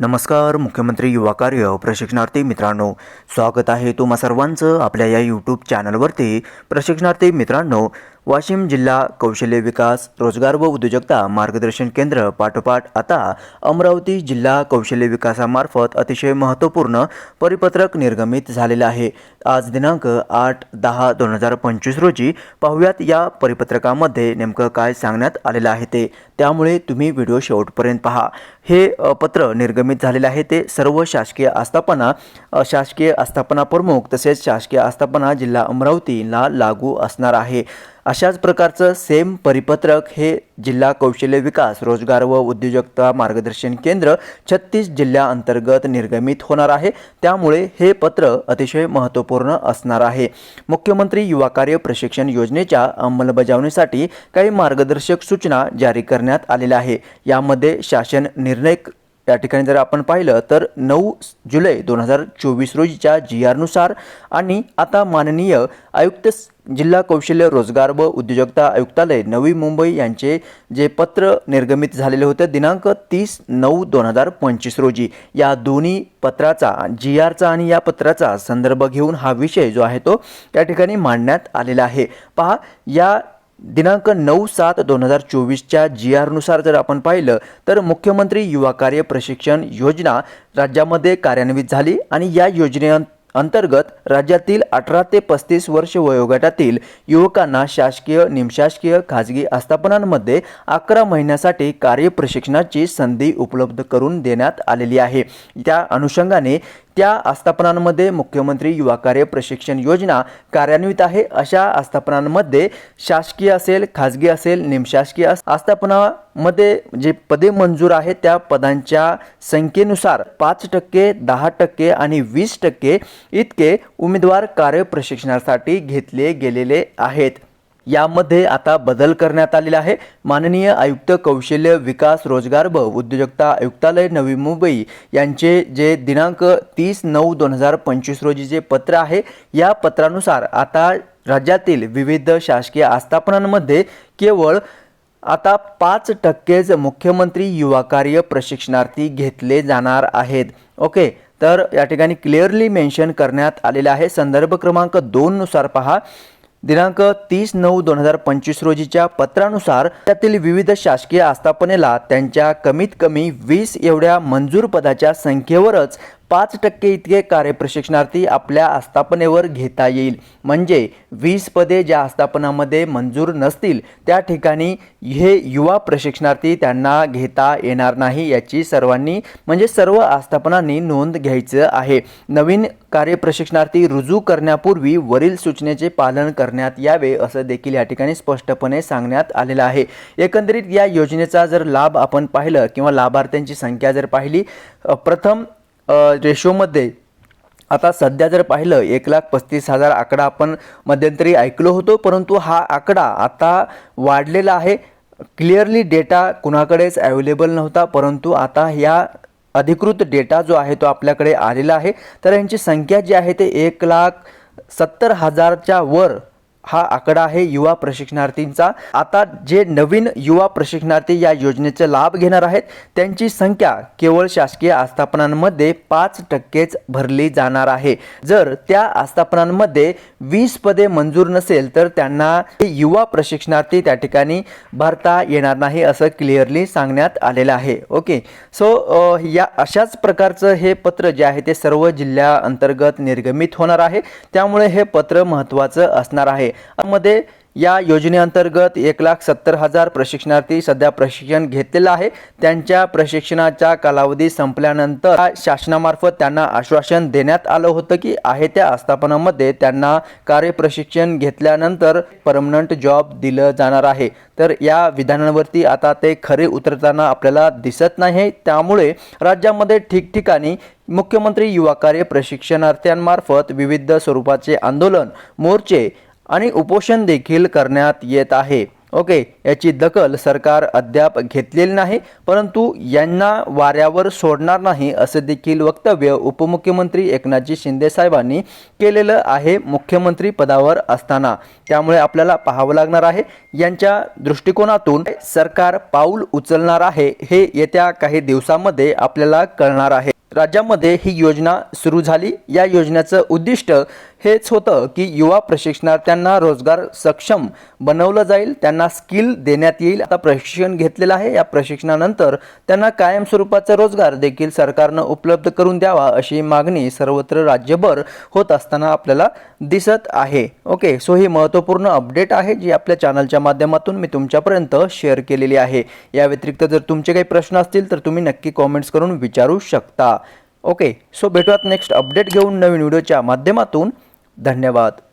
नमस्कार मुख्यमंत्री युवा कार्य प्रशिक्षणार्थी मित्रांनो. स्वागत आहे तुम्हा सर्वांचं आपल्या या यूट्यूब चॅनलवरती प्रशिक्षणार्थी मित्रांनो वाशिम जिल्हा कौशल्य विकास रोजगार व उद्योजकता मार्गदर्शन केंद्र पाठोपाठ आता अमरावती जिल्हा कौशल्य विकासामार्फत अतिशय महत्त्वपूर्ण परिपत्रक निर्गमित झालेलं आहे. आज दिनांक आठ दहा दोन हजार पंचवीस रोजी पाहुयात या परिपत्रकामध्ये नेमकं काय सांगण्यात आलेलं आहे ते. त्यामुळे तुम्ही व्हिडिओ शेवटपर्यंत पहा. हे पत्र निर्गमित झालेलं आहे ते सर्व शासकीय आस्थापना शासकीय आस्थापना प्रमुख तसेच शासकीय आस्थापना जिल्हा अमरावतीला लागू असणार आहे. अशाच प्रकारचं सेम परिपत्रक हे जिल्हा कौशल्य विकास रोजगार व उद्योजकता मार्गदर्शन केंद्र छत्तीस जिल्ह्याअंतर्गत निर्गमित होणार आहे. त्यामुळे हे पत्र अतिशय महत्त्वपूर्ण असणार आहे. मुख्यमंत्री युवा कार्य प्रशिक्षण योजनेच्या अंमलबजावणीसाठी काही मार्गदर्शक सूचना जारी करण्यात आलेल्या आहे. यामध्ये शासन निर्णय या ठिकाणी जर आपण पाहिलं तर नऊ जुलै दोन हजार चोवीस रोजीच्या जी आरनुसार आणि आता माननीय आयुक्त जिल्हा कौशल्य रोजगार व उद्योजकता आयुक्तालय नवी मुंबई यांचे जे पत्र निर्गमित झालेले होते दिनांक तीस नऊ दोन हजार पंचवीस रोजी. या दोन्ही पत्राचा जी आरचा आणि या पत्राचा संदर्भ घेऊन हा विषय जो आहे तो त्या ठिकाणी मांडण्यात आलेला आहे. पहा या दिनांक नऊ सात दोन हजार चोवीसच्या जी आरनुसार जर आपण पाहिलं तर मुख्यमंत्री युवा कार्य प्रशिक्षण योजना राज्यामध्ये कार्यान्वित झाली आणि या योजने अंतर्गत राज्यातील अठरा ते पस्तीस वर्ष वयोगटातील युवकांना शासकीय निमशासकीय खाजगी आस्थापनांमध्ये अकरा महिन्यासाठी कार्य प्रशिक्षणाची संधी उपलब्ध करून देण्यात आलेली आहे. त्या अनुषंगाने त्या आस्थापनांमध्ये मुख्यमंत्री युवा कार्य प्रशिक्षण योजना कार्यान्वित आहे. अशा आस्थापनांमध्ये शासकीय असेल खाजगी असेल निमशासकीय आस्थापनामध्ये जे पदे मंजूर आहेत त्या पदांच्या संख्येनुसार पाच टक्के दहा टक्के आणि वीस टक्के इतके उमेदवार कार्य प्रशिक्षणासाठी घेतले गेलेले आहेत. यामध्ये आता बदल करण्यात आलेला आहे. माननीय आयुक्त कौशल्य विकास रोजगार व उद्योजकता आयुक्तालय नवी मुंबई यांचे जे दिनांक तीस नऊ दोन हजार पंचवीस रोजी जे पत्र आहे या पत्रानुसार आता राज्यातील विविध शासकीय आस्थापनांमध्ये केवळ आता पाच टक्केच मुख्यमंत्री युवा कार्य प्रशिक्षणार्थी घेतले जाणार आहेत. ओके तर या ठिकाणी क्लिअरली मेन्शन करण्यात आलेलं आहे. संदर्भ क्रमांक दोननुसार पहा. दिनांक तीस नऊ दोन हजार पंचवीस रोजीच्या पत्रानुसार त्यातील विविध शासकीय आस्थापनेला त्यांच्या कमीत कमी वीस एवढ्या मंजूर पदाच्या संख्येवरच पाच टक्के इतके कार्यप्रशिक्षणार्थी आपल्या आस्थापनेवर घेता येईल. म्हणजे वीस पदे ज्या आस्थापनामध्ये मंजूर नसतील त्या ठिकाणी हे युवा प्रशिक्षणार्थी त्यांना घेता येणार नाही याची सर्वांनी म्हणजे सर्व आस्थापनांनी नोंद घ्यायचं आहे. नवीन कार्यप्रशिक्षणार्थी रुजू करण्यापूर्वी वरील सूचनेचे पालन करण्यात यावे असं देखील या ठिकाणी स्पष्टपणे सांगण्यात आलेलं आहे. एकंदरीत या योजनेचा जर लाभ आपण पाहिलं किंवा लाभार्थ्यांची संख्या जर पाहिली प्रथम रेशोमध्ये आता सध्या जर पाहिलं एक लाख पस्तीस हजार आकडा आपण मध्यंतरी ऐकलो होतो परंतु हा आकडा आता वाढलेला आहे. क्लिअरली डेटा कुणाकडेच अवेलेबल नव्हता परंतु आता ह्या अधिकृत डेटा जो आहे तो आपल्याकडे आलेला आहे. तर यांची संख्या जी आहे ते एक लाख सत्तर हजारच्या वर हा आकडा आहे युवा प्रशिक्षणार्थींचा. आता जे नवीन युवा प्रशिक्षणार्थी या योजनेचा लाभ घेणार आहेत त्यांची संख्या केवळ शासकीय आस्थापनांमध्ये पाच टक्केच भरली जाणार आहे. जर त्या आस्थापनांमध्ये वीस पदे मंजूर नसेल तर त्यांना हे युवा प्रशिक्षणार्थी त्या ठिकाणी भरता येणार नाही असं क्लिअरली सांगण्यात आलेलं आहे. ओके. सो या अशाच प्रकारचं हे पत्र जे आहे ते सर्व जिल्ह्याअंतर्गत निर्गमित होणार आहे. त्यामुळे हे पत्र महत्त्वाचं असणार आहे. मध्ये या योजनेअंतर्गत एक लाख सत्तर हजार प्रशिक्षणार्थी सध्या प्रशिक्षण घेतलेलं आहे. त्यांच्या प्रशिक्षणाचा कालावधी संपल्यानंतर शासनामार्फत त्यांना आश्वासन देण्यात आलं होतं की आहे त्या आस्थापनामध्ये त्यांना कार्यप्रशिक्षण घेतल्यानंतर परमनंट जॉब दिलं जाणार आहे. तर या विधानांवरती आता ते खरे उतरताना आपल्याला दिसत नाही. त्यामुळे राज्यामध्ये ठिकठिकाणी मुख्यमंत्री युवा कार्य प्रशिक्षणार्थ्यांमार्फत विविध स्वरूपाचे आंदोलन मोर्चे आणि उपोषण देखील करण्यात येत आहे. ओके याची दखल सरकार अद्याप घेतलेली नाही परंतु यांना वाऱ्यावर सोडणार नाही असं देखील वक्तव्य उपमुख्यमंत्री एकनाथजी शिंदे साहेबांनी केलेलं आहे मुख्यमंत्री पदावर असताना. त्यामुळे आपल्याला पाहावं लागणार आहे यांच्या दृष्टिकोनातून सरकार पाऊल उचलणार आहे हे येत्या काही दिवसामध्ये आपल्याला कळणार आहे. राज्यामध्ये ही योजना सुरू झाली. या योजनेचं उद्दिष्ट हेच होतं की युवा प्रशिक्षणार्थ्यांना रोजगार सक्षम बनवलं जाईल त्यांना स्किल देण्यात येईल. आता प्रशिक्षण घेतलेलं आहे या प्रशिक्षणानंतर त्यांना कायम स्वरूपाचा रोजगार देखील सरकारनं उपलब्ध करून द्यावा अशी मागणी सर्वत्र राज्यभर होत असताना आपल्याला दिसत आहे. ओके सो ही महत्त्वपूर्ण अपडेट आहे जी आपल्या चॅनलच्या माध्यमातून मी तुमच्यापर्यंत शेअर केलेली आहे. या व्यतिरिक्त जर तुमचे काही प्रश्न असतील तर तुम्ही नक्की कॉमेंट्स करून विचारू शकता. ओके सो भेटूयात नेक्स्ट अपडेट घेऊन नवीन व्हिडिओच्या माध्यमातून. धन्यवाद.